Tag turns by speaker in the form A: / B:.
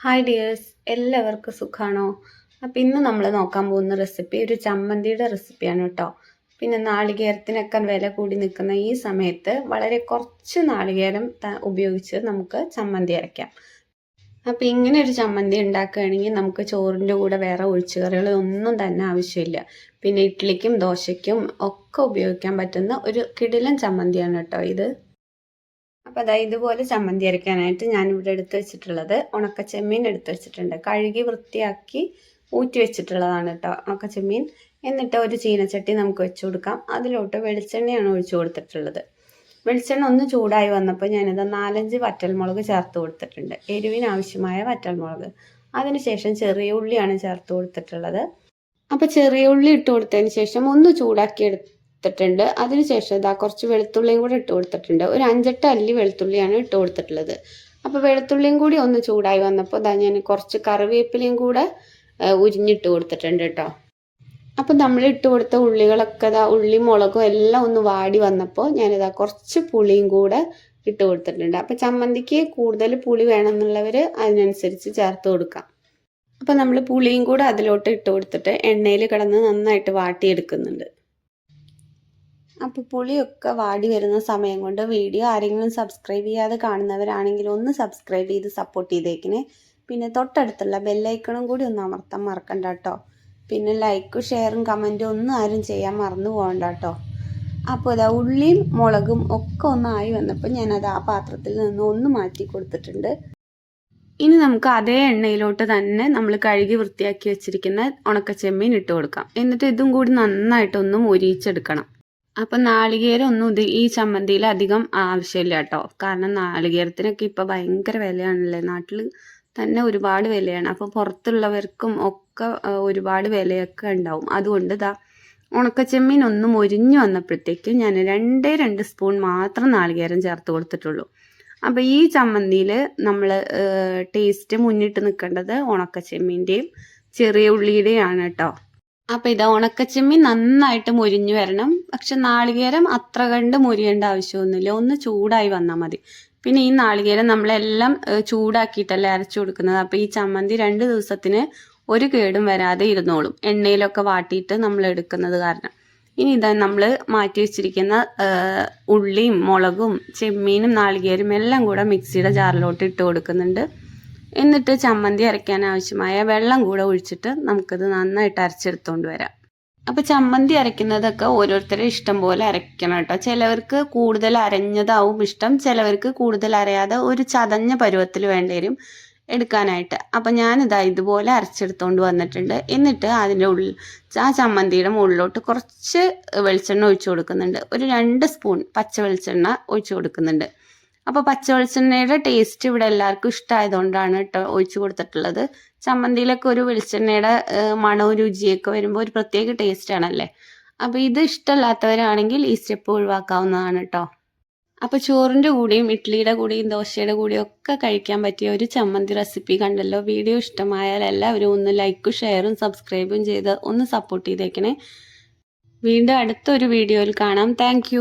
A: Hi dears എല്ലാവർക്കും സുഖമാണോ അപ്പം ഇന്ന് നമ്മൾ നോക്കാൻ പോകുന്ന റെസിപ്പി ഒരു ചമ്മന്തിയുടെ റെസിപ്പിയാണ് കേട്ടോ പിന്നെ നാളികേരത്തിനൊക്കെ വില കൂടി നിൽക്കുന്ന ഈ സമയത്ത് വളരെ കുറച്ച് നാളികേരം ഉപയോഗിച്ച് നമുക്ക് ചമ്മന്തി അരയ്ക്കാം അപ്പം ഇങ്ങനെ ഒരു ചമ്മന്തി ഉണ്ടാക്കുകയാണെങ്കിൽ നമുക്ക് ചോറിന്റെ കൂടെ വേറെ ഒഴിച്ചുകറികൾ ഒന്നും തന്നെ ആവശ്യമില്ല. പിന്നെ ഇഡ്ഡലിക്കും ദോശയ്ക്കും ഒക്കെ ഉപയോഗിക്കാൻ പറ്റുന്ന ഒരു കിടിലൻ ചമ്മന്തിയാണ് കേട്ടോ ഇത്. അപ്പോൾ അതായത് ഇതുപോലെ ചമ്മന്തി അരയ്ക്കാനായിട്ട് ഞാനിവിടെ എടുത്ത് വെച്ചിട്ടുള്ളത് ഉണക്കച്ചെമ്മീൻ എടുത്ത് വെച്ചിട്ടുണ്ട്. കഴുകി വൃത്തിയാക്കി ഊറ്റി വെച്ചിട്ടുള്ളതാണ് കേട്ടോ ഉണക്കച്ചെമ്മീൻ. എന്നിട്ട് ഒരു ചീനച്ചട്ടി നമുക്ക് വെച്ച് കൊടുക്കാം. അതിലോട്ട് വെളിച്ചെണ്ണയാണ് ഒഴിച്ചു കൊടുത്തിട്ടുള്ളത്. വെളിച്ചെണ്ണ ഒന്ന് ചൂടായി വന്നപ്പോൾ ഞാനിത് നാലഞ്ച് വറ്റൽമുളക് ചേർത്ത് കൊടുത്തിട്ടുണ്ട്. എരിവിനാവശ്യമായ വറ്റൽമുളക്. അതിനുശേഷം ചെറിയ ഉള്ളിയാണ് ചേർത്ത് കൊടുത്തിട്ടുള്ളത്. അപ്പോൾ ചെറിയ ഉള്ളി ഇട്ട് കൊടുത്തതിന് ശേഷം ഒന്ന് ചൂടാക്കി എടുത്തിട്ടുണ്ട് അതിനുശേഷം ഇതാ കുറച്ച് വെളുത്തുള്ളിയും കൂടി ഇട്ട് കൊടുത്തിട്ടുണ്ട്. ഒരു അഞ്ചെട്ട് അല്ലി വെളുത്തുള്ളിയാണ് ഇട്ട് കൊടുത്തിട്ടുള്ളത്. അപ്പോൾ വെളുത്തുള്ളിയും കൂടി ഒന്ന് ചൂടായി വന്നപ്പോൾ ഇതാ ഞാൻ കുറച്ച് കറിവേപ്പിലയും കൂടെ ഉരിഞ്ഞിട്ട് കൊടുത്തിട്ടുണ്ട് കേട്ടോ അപ്പോൾ നമ്മൾ ഇട്ട് കൊടുത്ത ഉള്ളികളൊക്കെ ഇതാ ഉള്ളി മുളകും എല്ലാം ഒന്ന് വാടി വന്നപ്പോൾ ഞാനിതാ കുറച്ച് പുളിയും കൂടെ ഇട്ട് കൊടുത്തിട്ടുണ്ട്. അപ്പോൾ ചമ്മന്തിക്ക് കൂടുതൽ പുളി വേണമെന്നുള്ളവർ അതിനനുസരിച്ച് ചേർത്ത് കൊടുക്കാം. അപ്പോൾ നമ്മൾ പുളിയും കൂടെ അതിലോട്ട് ഇട്ട് കൊടുത്തിട്ട് എണ്ണയിൽ കിടന്ന് നന്നായിട്ട് വാട്ടിയെടുക്കുന്നുണ്ട്. അപ്പോൾ പുളിയൊക്കെ വാടി വരുന്ന സമയം കൊണ്ട് വീഡിയോ ആരെങ്കിലും സബ്സ്ക്രൈബ് ചെയ്യാതെ കാണുന്നവരാണെങ്കിൽ ഒന്ന് സബ്സ്ക്രൈബ് ചെയ്ത് സപ്പോർട്ട് ചെയ്തേക്കണേ. പിന്നെ തൊട്ടടുത്തുള്ള ബെല്ലൈക്കണും കൂടി ഒന്ന് അമർത്താൻ മറക്കണ്ട കേട്ടോ പിന്നെ ലൈക്കും ഷെയറും കമന്റും ഒന്നും ആരും ചെയ്യാൻ മറന്നു പോകണ്ട കേട്ടോ അപ്പോൾ ഇതാ ഉള്ളിയും മുളകും ഒക്കെ ഒന്നായി വന്നപ്പോൾ ഞാനത് ആ പാത്രത്തിൽ നിന്ന് ഒന്ന് മാറ്റി കൊടുത്തിട്ടുണ്ട്. ഇനി നമുക്ക് അതേ എണ്ണയിലോട്ട് തന്നെ നമ്മൾ കഴുകി വൃത്തിയാക്കി വെച്ചിരിക്കുന്ന ഉണക്കച്ചെമ്മീൻ ഇട്ട് കൊടുക്കാം. എന്നിട്ട് ഇതും കൂടി നന്നായിട്ടൊന്ന് മൊരിയിച്ചെടുക്കണം. അപ്പം നാളികേരം ഒന്നും ഇത് ഈ ചമ്മന്തിയിൽ അധികം ആവശ്യമില്ല കേട്ടോ. കാരണം നാളികേരത്തിനൊക്കെ ഇപ്പൊ ഭയങ്കര വിലയാണല്ലേ? നാട്ടിൽ തന്നെ ഒരുപാട് വിലയാണ്. അപ്പോൾ പുറത്തുള്ളവർക്കും ഒക്കെ ഒരുപാട് വിലയൊക്കെ ഉണ്ടാവും. അതുകൊണ്ട് ഇതാ ഉണക്കച്ചെമ്മീൻ ഒന്ന് മൊരിഞ്ഞു വന്നപ്പോഴത്തേക്കും ഞാൻ രണ്ടേ രണ്ട് സ്പൂൺ മാത്രം നാളികേരം ചേർത്ത് കൊടുത്തിട്ടുള്ളൂ. അപ്പോൾ ഈ ചമ്മന്തിയിൽ നമ്മൾ ടേസ്റ്റ് മുന്നിട്ട് നിൽക്കേണ്ടത് ഉണക്കച്ചെമ്മീന്റെയും ചെറിയ ഉള്ളിയുടെയാണ് കേട്ടോ. അപ്പോൾ ഇത് ഉണക്കച്ചെമ്മീൻ നന്നായിട്ട് മുരിഞ്ഞു വരണം. പക്ഷെ നാളികേരം അത്ര കണ്ട് മുരിയേണ്ട ആവശ്യമൊന്നുമില്ല. ഒന്ന് ചൂടായി വന്നാൽ മതി. പിന്നെ ഈ നാളികേരം നമ്മളെല്ലാം ചൂടാക്കിയിട്ടല്ലേ അരച്ചു കൊടുക്കുന്നത്. അപ്പോൾ ഈ ചമ്മന്തി രണ്ട് ദിവസത്തിന് ഒരു കേടും വരാതെ ഇരുന്നോളും. എണ്ണയിലൊക്കെ വാട്ടിയിട്ട് നമ്മൾ എടുക്കുന്നത് കാരണം. ഇനി ഇതാ നമ്മൾ മാറ്റി വെച്ചിരിക്കുന്ന ഉള്ളിയും മുളകും ചെമ്മീനും നാളികേരും എല്ലാം കൂടെ മിക്സിയുടെ ജാറിലോട്ട് ഇട്ട് കൊടുക്കുന്നുണ്ട്. എന്നിട്ട് ചമ്മന്തി അരയ്ക്കാൻ ആവശ്യമായ വെള്ളം കൂടെ ഒഴിച്ചിട്ട് നമുക്കത് നന്നായിട്ട് അരച്ചെടുത്തുകൊണ്ട് വരാം. അപ്പോൾ ചമ്മന്തി അരയ്ക്കുന്നതൊക്കെ ഓരോരുത്തരെ ഇഷ്ടം പോലെ അരയ്ക്കണം കേട്ടോ. ചിലവർക്ക് കൂടുതൽ അരഞ്ഞതാവും ഇഷ്ടം ചിലവർക്ക് കൂടുതൽ അരയാതെ ഒരു ചതഞ്ഞ പരുവത്തിൽ വേണ്ടി വരും എടുക്കാനായിട്ട്. അപ്പം ഞാനിതാ ഇതുപോലെ അരച്ചെടുത്തുകൊണ്ട് വന്നിട്ടുണ്ട്. എന്നിട്ട് അതിന്റെ ഉള്ളിൽ ആ ചമ്മന്തിയുടെ മുകളിലോട്ട് കുറച്ച് വെളിച്ചെണ്ണ ഒഴിച്ചു കൊടുക്കുന്നുണ്ട്. ഒരു രണ്ട് സ്പൂൺ പച്ച വെളിച്ചെണ്ണ ഒഴിച്ചു കൊടുക്കുന്നുണ്ട്. അപ്പോൾ പച്ച വെളിച്ചെണ്ണയുടെ ടേസ്റ്റ് ഇവിടെ എല്ലാവർക്കും ഇഷ്ടമായതുകൊണ്ടാണ് കേട്ടോ ഒഴിച്ചു കൊടുത്തിട്ടുള്ളത്. ചമ്മന്തിയിലൊക്കെ ഒരു വെളിച്ചെണ്ണയുടെ മണവും രുചിയൊക്കെ വരുമ്പോൾ ഒരു പ്രത്യേക ടേസ്റ്റ് ആണല്ലേ? അപ്പോൾ ഇത് ഇഷ്ടമല്ലാത്തവരാണെങ്കിൽ ഈ സ്റ്റെപ്പ് ഒഴിവാക്കാവുന്നതാണ് കേട്ടോ. അപ്പോൾ ചോറിന്റെ കൂടെയും ഇഡ്ഡലിയുടെ കൂടെയും ദോശയുടെ കൂടെയും ഒക്കെ കഴിക്കാൻ പറ്റിയ ഒരു ചമ്മന്തി റെസിപ്പി കണ്ടല്ലോ. വീഡിയോ ഇഷ്ടമായാൽ എല്ലാവരും ഒന്ന് ലൈക്കും ഷെയറും സബ്സ്ക്രൈബും ചെയ്ത് ഒന്ന് സപ്പോർട്ട് ചെയ്തേക്കണേ. വീണ്ടും അടുത്തൊരു വീഡിയോയിൽ കാണാം. താങ്ക്